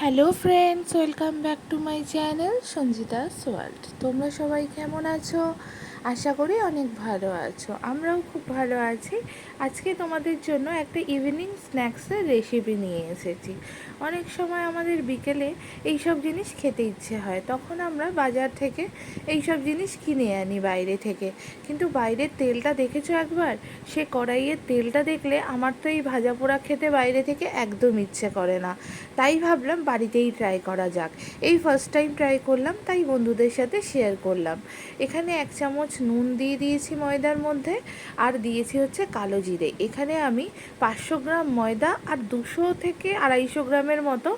Hello friends welcome back to my channel Sanjita world তোমরা সবাই কেমন আছো? আশা করি অনেক ভালো আছো। আমরাও খুব ভালো আছি। আজকে তোমাদের জন্য একটা ইভিনিং স্ন্যাক্সের রেসিপি নিয়ে এসেছি। অনেক সময় আমাদের বিকেলে এই সব জিনিস খেতে ইচ্ছে হয়। তখন আমরা বাজার থেকে এই সব জিনিস কিনে আনি বাইরে থেকে। কিন্তু বাইরের তেলটা দেখেছ একবার? সে কড়াইয়ের তেলটা দেখলে আমার তো এই ভাজা পোড়া খেতে বাইরে থেকে একদম ইচ্ছে করে না। তাই ভাবলাম বাড়িতেই ট্রাই করা যাক। এই ফার্স্ট টাইম ট্রাই করলাম, তাই বন্ধুদের সাথে শেয়ার করলাম। এখানে এক চামচ নুন দিয়ে দিয়েছি ময়দার মধ্যে, আর দিয়েছি হচ্ছে কালো জিরে। এখানে আমি পাঁচশো গ্রাম ময়দা আর দুশো থেকে আড়াইশো গ্রামের মতো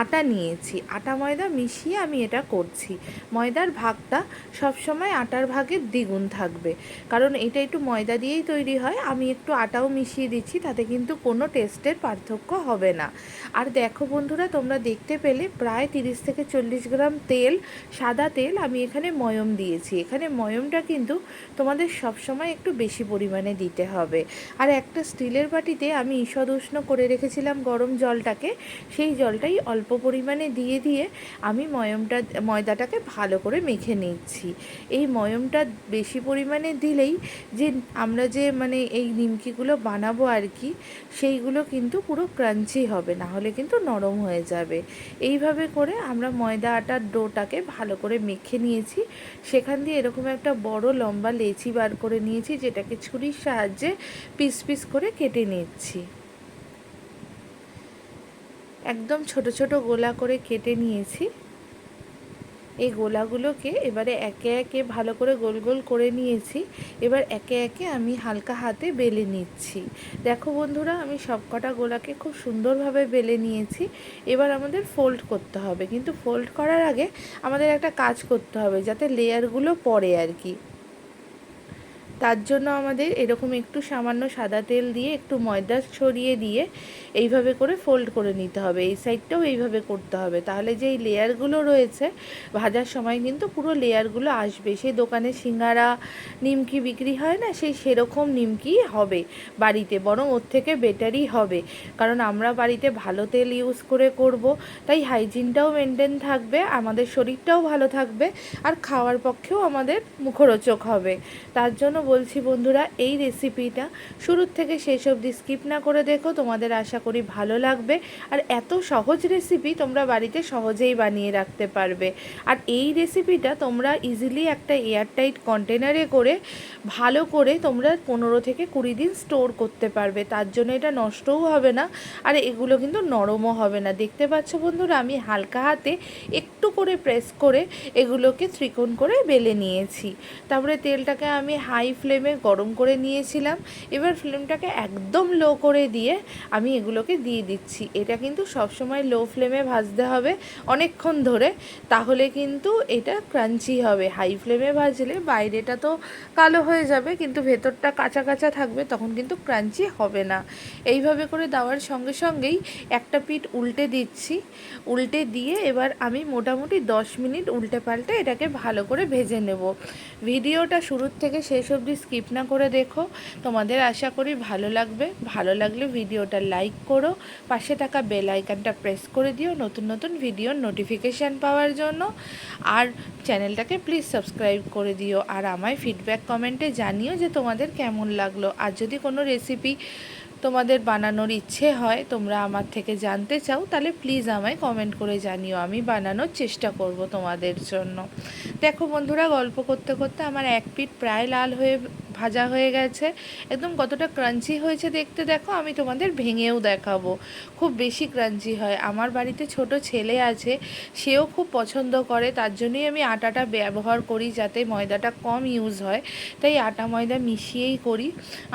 আটা নিয়েছি। আটা ময়দা মিশিয়ে আমি এটা করছি। ময়দার ভাগটা সবসময় আটার ভাগের দ্বিগুণ থাকবে। কারণ এটা একটু ময়দা দিয়েই তৈরি হয়, আমি একটু আটাও মিশিয়ে দিচ্ছি, তাতে কিন্তু কোনো টেস্টের পার্থক্য হবে না। আর দেখো বন্ধুরা, তোমরা দেখতে পেলে প্রায় তিরিশ থেকে চল্লিশ গ্রাম তেল, সাদা তেল আমি এখানে ময়ম দিয়েছি। এখানে ময়মটা কিন্তু তোমাদের সবসময় একটু বেশি পরিমাণে দিতে হবে। আর একটা স্টিলের বাটিতে আমি ঈষদ উষ্ণ করে রেখেছিলাম গরম জলটাকে, সেই জলটাই অল্প পরিমাণে দিয়ে দিয়ে আমি ময়মটা, ময়দাটাকে ভালো করে মেখে নিচ্ছি। এই ময়মটা বেশি পরিমাণে দিলেই যে আমরা যে মানে এই নিমকিগুলো বানাবো আর কি, সেইগুলো কিন্তু পুরো ক্রাঞ্চি হবে না হলে কিন্তু নরম হয়ে যাবে। এইভাবে করে আমরা ময়দা আটার ডোটাকে ভালো করে মেখে নিয়েছি। সেখান দিয়ে এরকম একটা বড় লম্বা লেচি বার করে নিয়েছি, যেটাকে ছুরির সাহায্যে পিস পিস করে কেটে নিচ্ছি। একদম ছোট ছোট গোলা করে কেটে নিয়েছি। এই গোলাগুলোকে এবারে একে একে ভালো করে গোল গোল করে নিয়েছি। এবার একে একে আমি হালকা হাতে বেলে নিচ্ছি। দেখো বন্ধুরা, আমি সবকটা গোলাকে খুব সুন্দরভাবে বেলে নিয়েছি। এবার আমাদের ফোল্ড করতে হবে। কিন্তু ফোল্ড করার আগে আমাদের একটা কাজ করতে হবে, যাতে লেয়ারগুলো পড়ে আর কি। তার জন্য আমাদের এরকম একটু সামান্য সাদা তেল দিয়ে, একটু ময়দা ছড়িয়ে দিয়ে এইভাবে করে ফোল্ড করে নিতে হবে। এই সাইডটাও এইভাবে করতে হবে। তাহলে যে এই লেয়ারগুলো রয়েছে, ভাজার সময় কিন্তু পুরো লেয়ারগুলো আসবে। সেই দোকানে সিঙ্গারা, নিমকি বিক্রি হয় না, সেই সেরকম নিমকি হবে বাড়িতে, বরং ওর থেকে বেটারই হবে। কারণ আমরা বাড়িতে ভালো তেল ইউজ করে করব, তাই হাইজিনটাও মেনটেন থাকবে, আমাদের শরীরটাও ভালো থাকবে, আর খাওয়ার পক্ষেও আমাদের মুখরোচক হবে। তার জন্য বলছি বন্ধুরা, এই রেসিপিটা শুরুর থেকে শেষ অবধি স্কিপ না করে দেখো, তোমাদের আশা করি ভালো লাগবে। আর এত সহজ রেসিপি তোমরা বাড়িতে সহজেই বানিয়ে রাখতে পারবে। আর এই রেসিপিটা তোমরা ইজিলি একটা এয়ারটাইট কন্টেনারে করে, ভালো করে তোমরা পনেরো থেকে কুড়ি দিন স্টোর করতে পারবে। তার জন্য এটা নষ্টও হবে না, আর এগুলো কিন্তু নরমও হবে না। দেখতে পাচ্ছ বন্ধুরা, আমি হালকা হাতে একটু করে প্রেস করে এগুলোকে ত্রিকোণ করে বেলে নিয়েছি। তারপরে তেলটাকে আমি হাই ফ্লেমে গরম করে নিয়েছিলাম। এবার ফ্লেমটাকে একদম লো করে দিয়ে আমি এগুলোকে দিয়ে দিচ্ছি। এটা কিন্তু সবসময় লো ফ্লেমে ভাজতে হবে অনেকক্ষণ ধরে। তাহলে কিন্তু এটা ক্রাঞ্চি হবে। হাই ফ্লেমে ভাজলে বাইরেটা তো কালো হয়ে যাবে, কিন্তু ভেতরটা কাঁচা কাঁচা থাকবে, তখন কিন্তু ক্রাঞ্চি হবে না। এইভাবে করে দেওয়ার সঙ্গে সঙ্গেই একটা পিঠ উল্টে দিচ্ছি। উল্টে দিয়ে এবার আমি মোটামুটি দশ মিনিট উল্টে পাল্টে এটাকে ভালো করে ভেজে নেব। ভিডিওটা শুরুর থেকে শেষ অবধি স্কিপ না করে দেখো। তোমাদের আশা করি ভালো লাগবে। ভালো লাগলে ভিডিওটা লাইক করো। পাশে থাকা বেল আইকনটা প্রেস করে দিও নতুন নতুন ভিডিওর নোটিফিকেশান পাওয়ার জন্য। আর চ্যানেলটাকে প্লিজ সাবস্ক্রাইব করে দিও। আর আমায় ফিডব্যাক কমেন্টে জানিও যে তোমাদের কেমন লাগল। আর যদি কোনো রেসিপি তোমাদের বানানোর ইচ্ছে হয়, তোমরা আমার থেকে জানতে চাও, তাহলে প্লিজ আমায় কমেন্ট করে জানিও। আমি বানানোর চেষ্টা করব তোমাদের জন্য। দেখো বন্ধুরা, গল্প করতে করতে আমার এক পিঠ প্রায় লাল হয়ে সাবস্ক্রাইব ভাজা হয়ে গেছে। একদম কতটা ক্রাঞ্চি হয়েছে দেখতে দেখো, আমি তোমাদের ভেঙেও দেখাবো। খুব বেশি ক্রাঞ্চি হয়। আমার বাড়িতে ছোট ছেলে আছে, সেও খুব পছন্দ করে, তার জন্যই আমি আটাটা ব্যবহার করি যাতে ময়দাটা কম ইউজ হয়। তাই আটা ময়দা মিশিয়েই করি।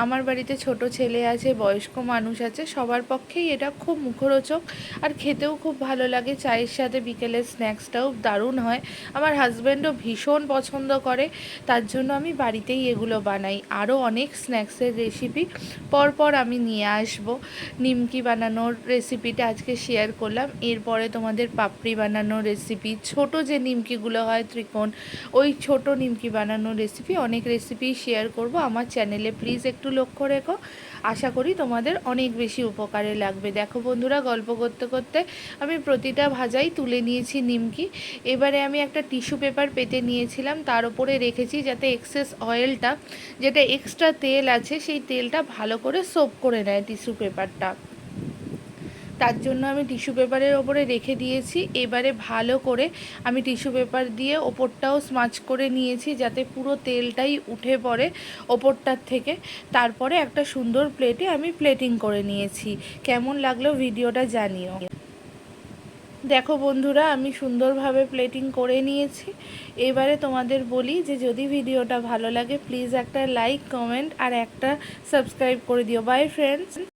আমার বাড়িতে ছোট ছেলে আছে, বয়স্ক মানুষ আছে, সবার পক্ষেই এটা খুব মুখরোচক আর খেতেও খুব ভালো লাগে। চায়ের সাথে বিকেলের স্ন্যাক্সটাও দারুণ হয়। আমার হাজব্যান্ডও ভীষণ পছন্দ করে, তার জন্য আমি বাড়িতেই এগুলো বানাই। বানাই। আরও অনেক স্ন্যাক্সের রেসিপি পরপর আমি নিয়ে আসব। নিমকি বানানোর রেসিপিটা আজকে শেয়ার করলাম। এরপরে তোমাদের পাপড়ি বানানোর রেসিপি ছোট যে নিমকিগুলো হয় ত্রিকোণ, ওই ছোট নিমকি বানানোর রেসিপি অনেক রেসিপি শেয়ার করব। আমার চ্যানেলে প্লিজ একটু লক্ষ্য রেখো। আশা করি তোমাদের অনেক বেশি উপকারে লাগবে। দেখো বন্ধুরা, গল্প করতে করতে আমি প্রতিটা ভাজাই তুলে নিয়েছি নিমকি। এবারে আমি একটা টিস্যু পেপার পেতে নিয়েছিলাম। তার উপরে রেখেছি যাতে এক্সেস অয়েলটা যেটা এক্সট্রা তেল আছে, সেই তেলটা ভালো করে সোপ করে নেয় টিস্যু পেপারটা তার জন্য আমি টিস্যু পেপারের ওপরে রেখে দিয়েছি। এবারে ভালো করে আমি টিস্যু পেপার দিয়ে ওপরটাও স্মাচ করে নিয়েছি, যাতে পুরো তেলটাই উঠে পড়ে ওপরটার থেকে। তারপরে একটা সুন্দর প্লেটে আমি প্লেটিং করে নিয়েছি। কেমন লাগল ভিডিওটা জানিও। দেখো বন্ধুরা, আমি সুন্দরভাবে প্লেটিং করে নিয়েছি। এবারে তোমাদের বলি যে, যদি ভিডিওটা ভালো লাগে প্লিজ একটা লাইক কমেন্ট আর একটা সাবস্ক্রাইব করে দিও। By friends